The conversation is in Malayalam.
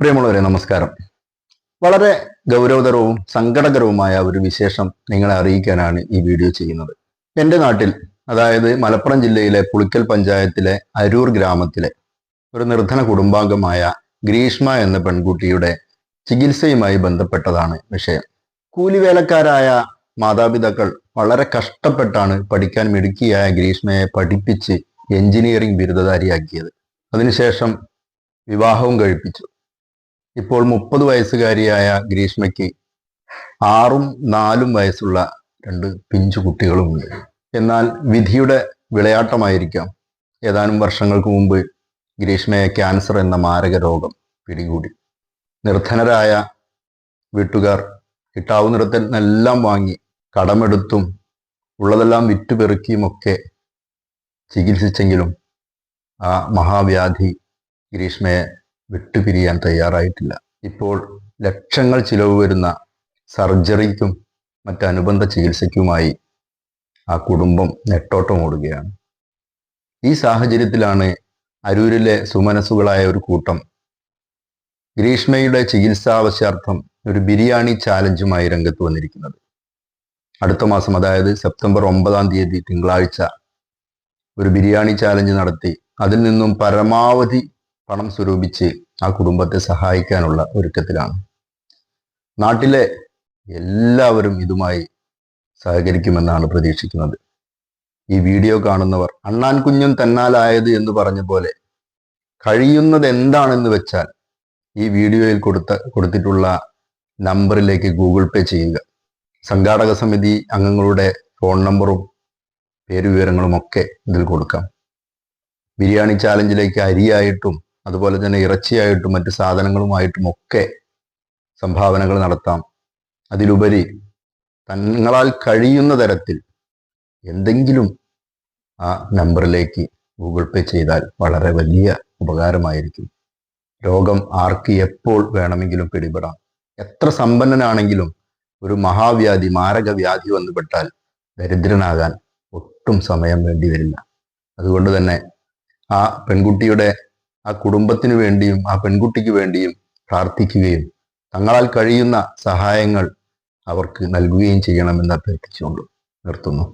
പ്രിയമുള്ളവരെ നമസ്കാരം. വളരെ ഗൗരവതരവും സങ്കടകരവുമായ ഒരു വിശേഷം നിങ്ങളെ അറിയിക്കാനാണ് ഈ വീഡിയോ ചെയ്യുന്നത്. എന്റെ നാട്ടിൽ അതായത് മലപ്പുറം ജില്ലയിലെ പുളിക്കൽ പഞ്ചായത്തിലെ അരൂർ ഗ്രാമത്തിലെ ഒരു നിർധന കുടുംബാംഗമായ ഗ്രീഷ്മ എന്ന പെൺകുട്ടിയുടെ ചികിത്സയുമായി ബന്ധപ്പെട്ടതാണ് വിഷയം. കൂലിവേലക്കാരായ മാതാപിതാക്കൾ വളരെ കഷ്ടപ്പെട്ടാണ് പഠിക്കാൻ മിടുക്കിയായ ഗ്രീഷ്മയെ പഠിപ്പിച്ച് എഞ്ചിനീയറിംഗ് ബിരുദധാരിയാക്കിയത്. അതിനുശേഷം വിവാഹവും കഴിപ്പിച്ചു. ഇപ്പോൾ മുപ്പത് വയസ്സുകാരിയായ ഗ്രീഷ്മയ്ക്ക് ആറും നാലും വയസ്സുള്ള രണ്ട് പിഞ്ചു കുട്ടികളുമുണ്ട് എന്നാൽ വിധിയുടെ വിളയാട്ടമായിരിക്കാം. ഏതാനും വർഷങ്ങൾക്ക് മുമ്പ് ഗ്രീഷ്മയെ ക്യാൻസർ എന്ന മാരക രോഗം പിടികൂടി. നിർധനരായ വീട്ടുകാർ കിട്ടാവുന്നിടത്തിൽ നിന്നെല്ലാം വാങ്ങി കടമെടുത്തും ഉള്ളതെല്ലാം വിറ്റുപെറുക്കിയുമൊക്കെ ചികിത്സിച്ചെങ്കിലും ആ മഹാവ്യാധി ഗ്രീഷ്മയെ വിട്ടുപിരിയാൻ തയ്യാറായിട്ടില്ല. ഇപ്പോൾ ലക്ഷങ്ങൾ ചിലവ് വരുന്ന സർജറിക്കും മറ്റനുബന്ധ ചികിത്സയ്ക്കുമായി ആ കുടുംബം നെട്ടോട്ടമോടുകയാണ് ഈ സാഹചര്യത്തിലാണ് അരൂരിലെ സുമനസുകളായ ഒരു കൂട്ടം ഗ്രീഷ്മയുടെ ചികിത്സാവശ്യാർത്ഥം ഒരു ബിരിയാണി ചാലഞ്ചുമായി രംഗത്ത് വന്നിരിക്കുന്നത്. അടുത്ത മാസം അതായത് സെപ്റ്റംബർ ഒമ്പതാം തീയതി തിങ്കളാഴ്ച ഒരു ബിരിയാണി ചാലഞ്ച് നടത്തി. അതിൽ നിന്നും പരമാവധി പണം സ്വരൂപിച്ച് ആ കുടുംബത്തെ സഹായിക്കാനുള്ള ഒരുക്കത്തിലാണ്. നാട്ടിലെ എല്ലാവരും ഇതുമായി സഹകരിക്കുമെന്നാണ് പ്രതീക്ഷിക്കുന്നത്. ഈ വീഡിയോ കാണുന്നവർ അണ്ണാൻ കുഞ്ഞും തന്നാലായത് എന്ന് പറഞ്ഞ പോലെ കഴിയുന്നത് എന്താണെന്ന് വെച്ചാൽ ഈ വീഡിയോയിൽ കൊടുത്ത കൊടുത്തിട്ടുള്ള നമ്പറിലേക്ക് ഗൂഗിൾ പേ ചെയ്യുക. സംഘാടക സമിതി അംഗങ്ങളുടെ ഫോൺ നമ്പറും പേരുവിവരങ്ങളും ഒക്കെ ഇതിൽ കൊടുക്കാം. ബിരിയാണി ചാലഞ്ചിലേക്ക് അരിയായിട്ടും അതുപോലെ തന്നെ ഇറച്ചിയായിട്ടും മറ്റ് സാധനങ്ങളുമായിട്ടും ഒക്കെ സംഭാവനകൾ നടത്താം. അതിലുപരി തങ്ങളാൽ കഴിയുന്ന തരത്തിൽ എന്തെങ്കിലും ആ നമ്പറിലേക്ക് ഗൂഗിൾ പേ ചെയ്താൽ വളരെ വലിയ ഉപകാരമായിരിക്കും. രോഗം ആർക്ക് എപ്പോൾ വേണമെങ്കിലും പിടിപെടാം. എത്ര സമ്പന്നനാണെങ്കിലും ഒരു മഹാവ്യാധി മാരക വ്യാധി വന്നുപെട്ടാൽ ദരിദ്രനാകാൻ ഒട്ടും സമയം വേണ്ടി വരില്ല. അതുകൊണ്ട് തന്നെ ആ പെൺകുട്ടിയുടെ ആ കുടുംബത്തിനു വേണ്ടിയും ആ പെൺകുട്ടിക്ക് വേണ്ടിയും പ്രാർത്ഥിക്കുകയും തങ്ങളാൽ കഴിയുന്ന സഹായങ്ങൾ അവർക്ക് നൽകുകയും ചെയ്യണമെന്ന് അഭ്യർത്ഥിച്ചുകൊണ്ട് നിർത്തുന്നു.